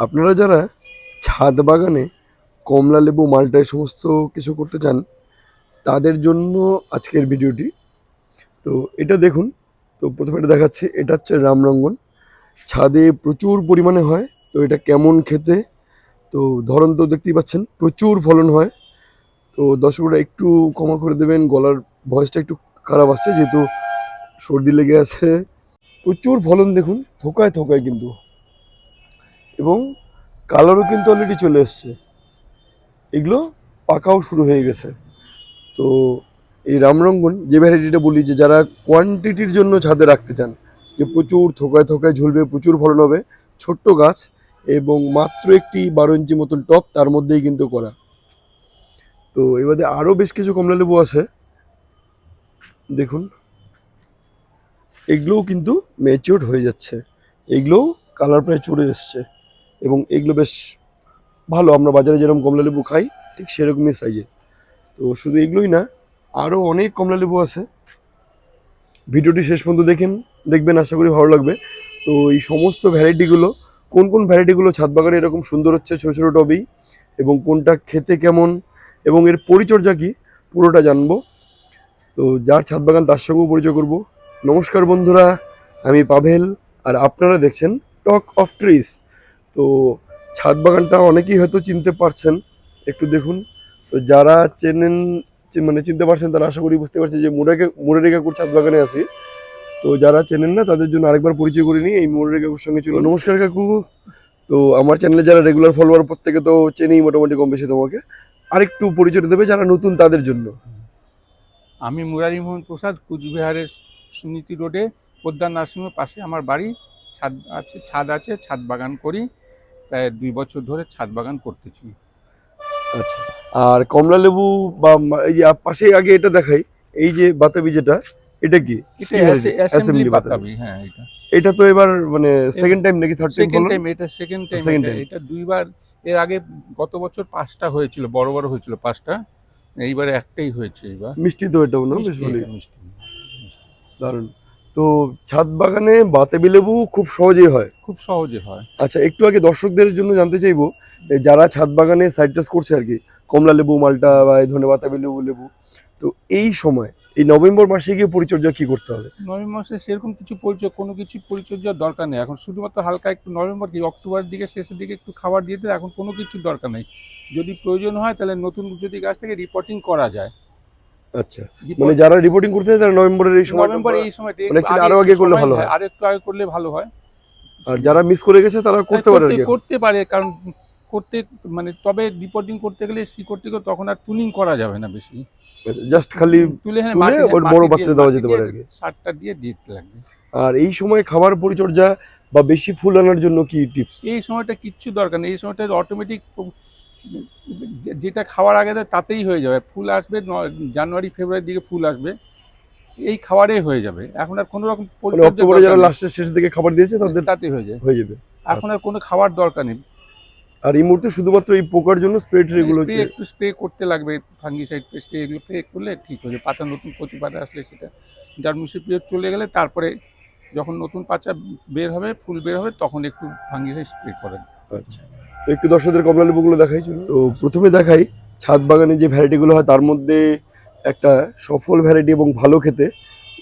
আপনারা যারা ছাদ বাগানে কমলা লেবু, মালটা এই সমস্ত কিছু করতে চান, তাদের জন্য আজকের ভিডিওটি। তো এটা দেখুন, তো প্রথমে এটা দেখাচ্ছে, এটা হচ্ছে রামরঙ্গন ছাদে প্রচুর পরিমাণে হয়, তো এটা কেমন খেতে? তো ধরন তো দেখতেই পাচ্ছেন, প্রচুর ফলন হয়। তো দর্শকরা একটু ক্ষমা করে দেবেন, গলার ভয়েসটা একটু খারাপ আসছে, যেহেতু সর্দি লেগে আছে। প্রচুর ফলন দেখুন, থোকায় থোকায় কিন্তু। এবং কালারও কিন্তু অলরেডি চলে এসছে। এগুলো পাকাও শুরু হয়ে গেছে। তো এই রামরঙ্গন যে ভ্যারাইটিটা বলি যে যারা কোয়ান্টিটির জন্য ছাদে রাখতে চান, যে প্রচুর থোকায় থোকায় ঝুলবে, প্রচুর ফলন হবে, ছোট্ট গাছ এবং মাত্র একটি বারো ইঞ্চি মতন টপ তার মধ্যেই কিন্তু করা। তো এবারে আরও বেশ কিছু কমলা লেবু আছে। দেখুন। এগুলোও কিন্তু ম্যাচিওর হয়ে যাচ্ছে। এগুলোও কালার প্রায় চড়ে এসছে। এবং এগুলো বেশ ভালো। আমরা বাজারে যেরকম কমলা লেবু খাই, ঠিক সেরকমই সাইজে তো শুধু এগুলোই না আরও অনেক কমলা লেবু আছে। ভিডিওটি শেষ পর্যন্ত দেখেন, দেখবেন, আশা করি ভালো লাগবে। তো এই সমস্ত ভ্যারাইটিগুলো কোন কোন ভ্যারাইটিগুলো ছাদ বাগানে এরকম সুন্দর হচ্ছে, ছোটো ছোটো টবেই, এবং কোনটা খেতে কেমন, এবং এর পরিচর্যা কি, পুরোটা জানব। তো যার ছাদ বাগান তার সঙ্গেও পরিচয় করব। নমস্কার বন্ধুরা, আমি পাভেল, আর আপনারা দেখছেন টক অফ ট্রিস তো ছাদ বাগানটা অনেকেই হয়তো চিনতে পারছেন একটু দেখুন। তো যারা চেনেন মানে চিনতে পারছেন তারা আশা করি বুঝতে পারছেন যে মুরাকে মুরারি কাকুর ছাদ বাগানে আছি। তো যারা চেনেন না তাদের জন্য আরেকবার পরিচয় করে নিই এই মুরারি কাকুর সঙ্গে ছিল নমস্কার কাকু। তো আমার চ্যানেলে যারা রেগুলার ফলোয়ার প্রত্যেকে তো চেনেই মোটামুটি কম বেশি তোমাকে। আরেকটু পরিচয় দেবে যারা নতুন তাদের জন্য। আমি মুরারি মোহন প্রসাদ কুচবিহারের সুনীতি রোডে পোদ্দার নার্সিংহোমের পাশে আমার বাড়ি। ছাদ আছে ছাদ আছে ছাদ বাগান করি। প্রায় দুই বছর ধরে ছাদ বাগান করতেছি। আচ্ছা। আর কমলা লেবু বা এই যে পাশে আগে এটা দেখাই এই যে বাতাবি যেটা এটা কি? এটা অ্যাসেম্বলি বাতাবি হ্যাঁ এটা। এটা তো এবার মানে সেকেন্ড টাইম নাকি থার্ড টাইম সেকেন্ড টাইম এটা সেকেন্ড টাইম. এটা দুইবার এর আগে গত বছর পাঁচটা হয়েছিল বড় বড় হয়েছিল পাঁচটা। এইবার একটাই হয়েছে এইবার। মিষ্টি তো এটাও না মিষ্টি। দারুণ। তো ছাদ বাগানে বাতাবি লেবু খুব সহজেই হয়। খুব সহজে হয়। আচ্ছা একটু আগে দর্শকদের জন্য জানতে চাইব যারা ছাদ বাগানে সাইট্রাস করছে আর কি কমলা লেবু মালটা বা এই ধরনের বাতাবি লেবু লেবু তো এই সময় এই নভেম্বর মাসে গিয়ে পরিচর্যা কি করতে হবে? নভেম্বর মাসে সেরকম কিছু পরিচয় কোনো কিছু পরিচর্যার দরকার নেই। এখন শুধুমাত্র হালকা একটু নভেম্বর কি অক্টোবরের দিকে শেষের দিকে একটু খাবার দিয়ে এখন কোনো কিছুর দরকার নেই। যদি প্রয়োজন হয় তাহলে নতুন যদি গাছ থেকে রিপোর্টিং করা যায়। আচ্ছা। মানে যারা রিপোর্টিং করতে তারা নভেম্বরের এই সময় নভেম্বর এই সময়টা মানে আরও আগে করলে ভালো হয়। আর একটু আগে করলে ভালো হয়। আর যারা মিস করে গেছে তারা করতে পারে করতে- পারে কারণ করতে মানে তবে রিপোর্টিং করতে গেলে শিকড় টিকড় তখন আর টুনিং করা যাবে না বেশি। জাস্ট খালি তুলে হ্যাঁ ওর হ্যাঁ, বড় বাচ্চা দেওয়া যেতে পারে। সারটা দিয়ে দিতে লাগবে। আর এই সময় খাবার পরিচর্যা বা বেশি ফুল আনার জন্য কি টিপস এই সময়টা কিচ্ছু দরকার নেই। এই সময়টা অটোমেটিক যেটা খাওয়ার আগে দেয় তাতেই হয়ে যাবে। ফুল আসবে জানুয়ারি ফেব্রুয়ারির দিকে ফুল আসবে। এই খাবারে হয়ে যাবে। এখন আর কোনো রকম মানে অক্টোবরে যারা লাস্টের শেষের দিকে খাবার দিয়েছে তাদের তাতে হয়ে যায় হয়ে যাবে। এখন আর কোনো খাবার দরকার নেই। আর এই মুহূর্তে শুধুমাত্র এই পোকার জন্য স্প্রে এগুলো একটু স্প্রে করতে লাগবে ফাঙ্গিসাইড স্প্রে এগুলো স্প্রে করলে ঠিক হয়ে যাবে। পাতা নতুন কচি পাতা আসলে সেটা। জার্মিসি পিরিয়ড চলে গেলে তারপরে যখন নতুন পাতা বের হবে ফুল বের হবে তখন একটু ফাঙ্গিসাইড স্প্রে করেন। আচ্ছা। একটু দর্শকদের কমলা লেবুগুলো দেখাই চলুন। তো প্রথমে দেখাই ছাদ বাগানে যে ভ্যারাইটিগুলো হয় তার মধ্যে একটা সফল ভ্যারাইটি এবং ভালো খেতে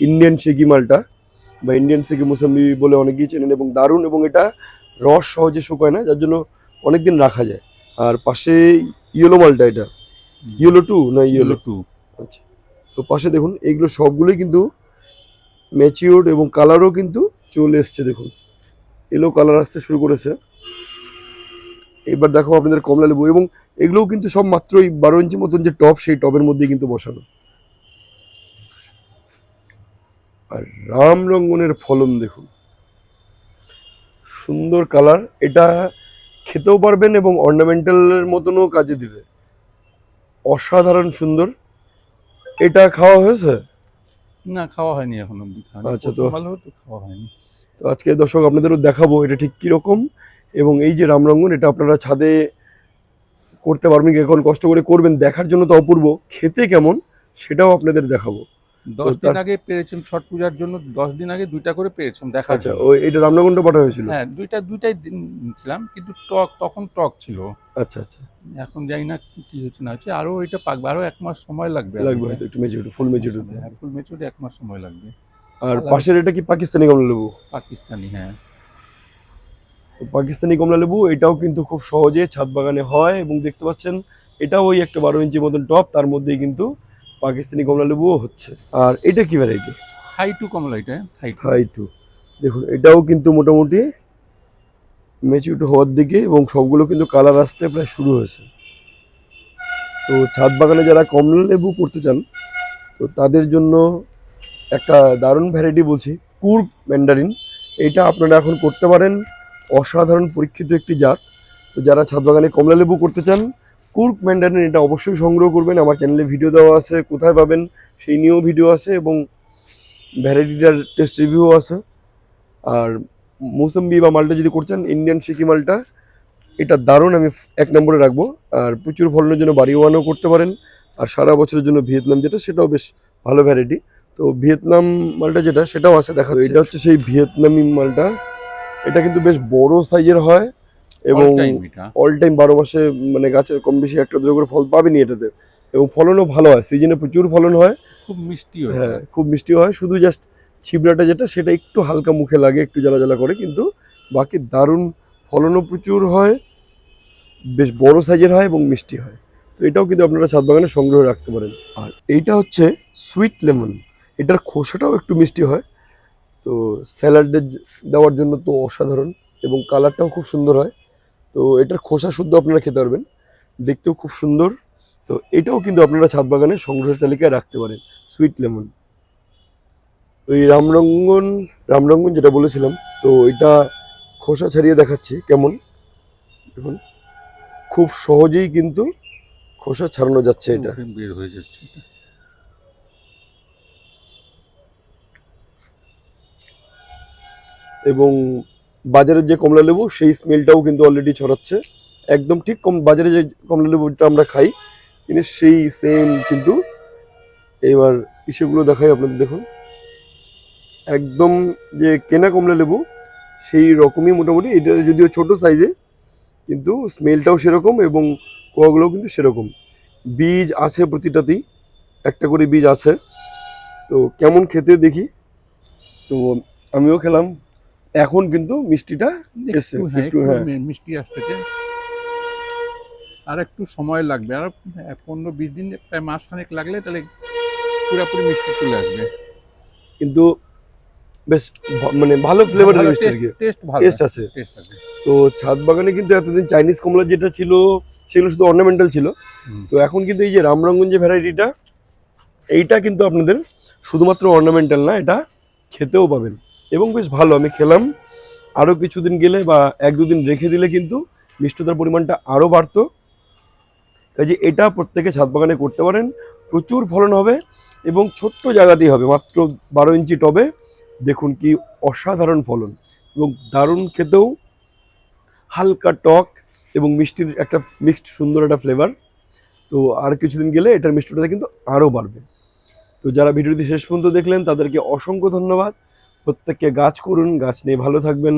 ইন্ডিয়ান সিকি মালটা বা ইন্ডিয়ান সিকি মুসাম্বি বলে অনেকেই চেনেন এবং দারুণ এবং এটা রস সহজে শুকায় না যার জন্য অনেকদিন রাখা যায়। আর পাশে ইয়েলো মালটা এটা। ইয়েলো টু না ইয়েলো টু আচ্ছা। তো পাশে দেখুন এইগুলো সবগুলোই কিন্তু ম্যাচিওর্ড এবং কালারও কিন্তু চলে এসছে দেখুন। এলো কালার আসতে শুরু করেছে। এবার দেখো আপনাদের কমলা লেবু এবং এগুলোও কিন্তু সব মাত্র ওই বারো ইঞ্চি মতন যে টপ সেই টবের মধ্যেই কিন্তু বসানো। আর রাম রঙ্গনের ফলন দেখুন। সুন্দর কালার এটা খেতেও পারবেন এবং অর্নামেন্টালের মতনও কাজে দিবে। অসাধারণ সুন্দর। এটা খাওয়া হয়েছে? না খাওয়া হয়নি এখন আচ্ছা, তো- খাওয়া হয়নি। তো আজকে দর্শক আপনাদেরও দেখাবো এটা ঠিক কীরকম। এবং এই যে রামরঙ্গন এটা আপনারা ছাদে করতে পারবেন কি এখন কষ্ট করে করবেন দেখার জন্য তো অপূর্ব। খেতে কেমন সেটাও আপনাদের দেখাবো। দশ দিন আগে পেরেছিলাম ছট পূজার জন্য দশ দিন আগে দুইটা করে পেরেছিলাম দেখা আচ্ছা ওই এটা রামনগরটা পাঠা হয়েছিল? হ্যাঁ দুইটা দুইটাই দিন ছিলাম কিন্তু টক তখন টক ছিল। আচ্ছা আচ্ছা। এখন জানি না কি হচ্ছে না হচ্ছে আরও এটা পাকবে আরও এক মাস সময় লাগবে লাগবে হয়তো একটু মেচুর ফুল মেচুর হ্যাঁ ফুল মেচুরি এক মাস সময় লাগবে। আর পাশের এটা কি পাকিস্তানি কমলা লেবু পাকিস্তানি হ্যাঁ। তো পাকিস্তানি কমলা লেবু এটাও কিন্তু খুব সহজে ছাদ বাগানে হয় এবং দেখতে পাচ্ছেন এটাও ওই একটা বারো ইঞ্চি মতন টপ তার মধ্যেই কিন্তু পাকিস্তানি কমলা লেবুও হচ্ছে। আর এটা কি ভ্যারাইটি হাই টু কমলা এটা হাই টু থাই টু দেখুন এটাও কিন্তু মোটামুটি মেচিউড হওয়ার দিকে এবং সবগুলো কিন্তু কালার আসতে প্রায় শুরু হয়েছে। তো ছাদ বাগানে যারা কমলা লেবু করতে চান তো তাদের জন্য একটা দারুণ ভ্যারাইটি বলছি কুর্গ ম্যান্ডারিন এটা আপনারা এখন করতে পারেন অসাধারণ পরীক্ষিত একটি জাত। তো যারা ছাদ বাগানে কমলা লেবু করতে চান, কুর্ক ম্যান্ডারিন এটা অবশ্যই সংগ্রহ করবেন। আমার চ্যানেলে ভিডিও দেওয়া আছে, কোথায় পাবেন সেই নিয়েও ভিডিও আছে এবং ভ্যারাইটিটার টেস্ট রিভিউ আছে। আর মৌসম্বি বা মালটা যদি করছেন ইন্ডিয়ান সিকি মালটা, এটা দারুণ আমি এক নম্বরে রাখব। আর প্রচুর ফলনের জন্য বাড়ি ওয়ানও করতে পারেন। আর সারা বছরের জন্য ভিয়েতনাম যেটা, সেটাও বেশ ভালো ভ্যারাইটি। তো ভিয়েতনাম মালটা যেটা, সেটাও আছে দেখা এটা হচ্ছে সেই ভিয়েতনামি মালটা। এটা কিন্তু বেশ বড় সাইজের হয় এবং টাইম এটা। অল টাইম বারো মাসে মানে গাছে কম বেশি একটা দুটো করে ফল পাবেনি এটাতে। এবং ফলনও ভালো হয় সিজনে প্রচুর ফলন হয়। খুব মিষ্টি হয়। হ্যাঁ খুব মিষ্টি হয় শুধু জাস্ট ছিবড়াটা যেটা সেটা একটু হালকা মুখে লাগে একটু জ্বালা জ্বালা করে কিন্তু বাকি দারুণ ফলনও প্রচুর হয় বেশ বড় সাইজের হয় এবং মিষ্টি হয়। তো এটাও কিন্তু আপনারা ছাদ বাগানে সংগ্রহ রাখতে পারেন। আর এইটা হচ্ছে সুইট লেমন এটার খোসাটাও একটু মিষ্টি হয়। তো স্যালাডে দেওয়ার জন্য তো অসাধারণ এবং কালারটাও খুব সুন্দর হয়। তো এটার খোসা শুদ্ধ আপনারা খেতে পারবেন, দেখতেও খুব সুন্দর। তো এটাও কিন্তু আপনারা ছাদ বাগানে সংগ্রহের তালিকায় রাখতে পারেন সুইট লেমন ওই রামরঙ্গন রামরঙ্গন যেটা বলেছিলাম, তো এটা খোসা ছাড়িয়ে দেখাচ্ছি কেমন। দেখুন, খুব সহজেই কিন্তু খোসা ছাড়ানো যাচ্ছে এটা। বের হয়ে যাচ্ছে এবং বাজারের যে কমলা লেবু, সেই স্মেলটাও কিন্তু অলরেডি ছড়াচ্ছে। একদম ঠিক কম, বাজারে যে কমলা লেবুটা আমরা খাই, কিন্তু সেই সেম কিন্তু এবার ইসেগুলো দেখাই আপনাদের, দেখুন। একদম যে কেনা কমলা লেবু, সেই রকমই মোটামুটি। এটা যদিও ছোট সাইজে কিন্তু স্মেলটাও সেরকম এবং কোয়াগুলোও কিন্তু সেরকম। বীজ আছে প্রতিটাতেই, একটা করে বীজ আছে। তো কেমন খেতে দেখি। তো আমিও খেলাম। এখন কিন্তু মিষ্টিটা একটু হ্যাঁ হ্যাঁ। মিষ্টি আসতেছে। আর একটু সময় লাগবে আর হ্যাঁ, পনেরো বিশ দিন প্রায় মাস খানেক লাগলে তাহলে পুরোপুরি মিষ্টি চলে আসবে। কিন্তু বেশ মানে ভালো কি। টেস্ট ভালো টেস্ট আছে। তো ছাদ বাগানে কিন্তু এতদিন চাইনিজ কমলা যেটা ছিল সেগুলো শুধু অর্নামেন্টাল ছিল। তো এখন কিন্তু এই যে রামরঙ্গন যে ভ্যারাইটিটা এইটা কিন্তু আপনাদের শুধুমাত্র অর্নামেন্টাল না এটা খেতেও পাবেন। এবং বেশ ভালো, আমি খেলাম। আরও কিছুদিন গেলে বা এক দুদিন রেখে দিলে কিন্তু মিষ্টতার পরিমাণটা আরও বাড়তো। কাজে এটা প্রত্যেকে ছাদ বাগানে করতে পারেন। প্রচুর ফলন হবে এবং ছোট্ট জায়গাতেই হবে, মাত্র বারো ইঞ্চি টবে। দেখুন কি অসাধারণ ফলন এবং দারুণ খেতেও। হালকা টক এবং মিষ্টির একটা মিক্সড সুন্দর একটা ফ্লেভার তো আর কিছুদিন গেলে এটার মিষ্টিটা কিন্তু আরও বাড়বে। তো যারা ভিডিওটি শেষ পর্যন্ত দেখলেন, তাদেরকে অসংখ্য ধন্যবাদ। প্রত্যেককে গাছ করুন গাছ নিয়ে ভালো থাকবেন।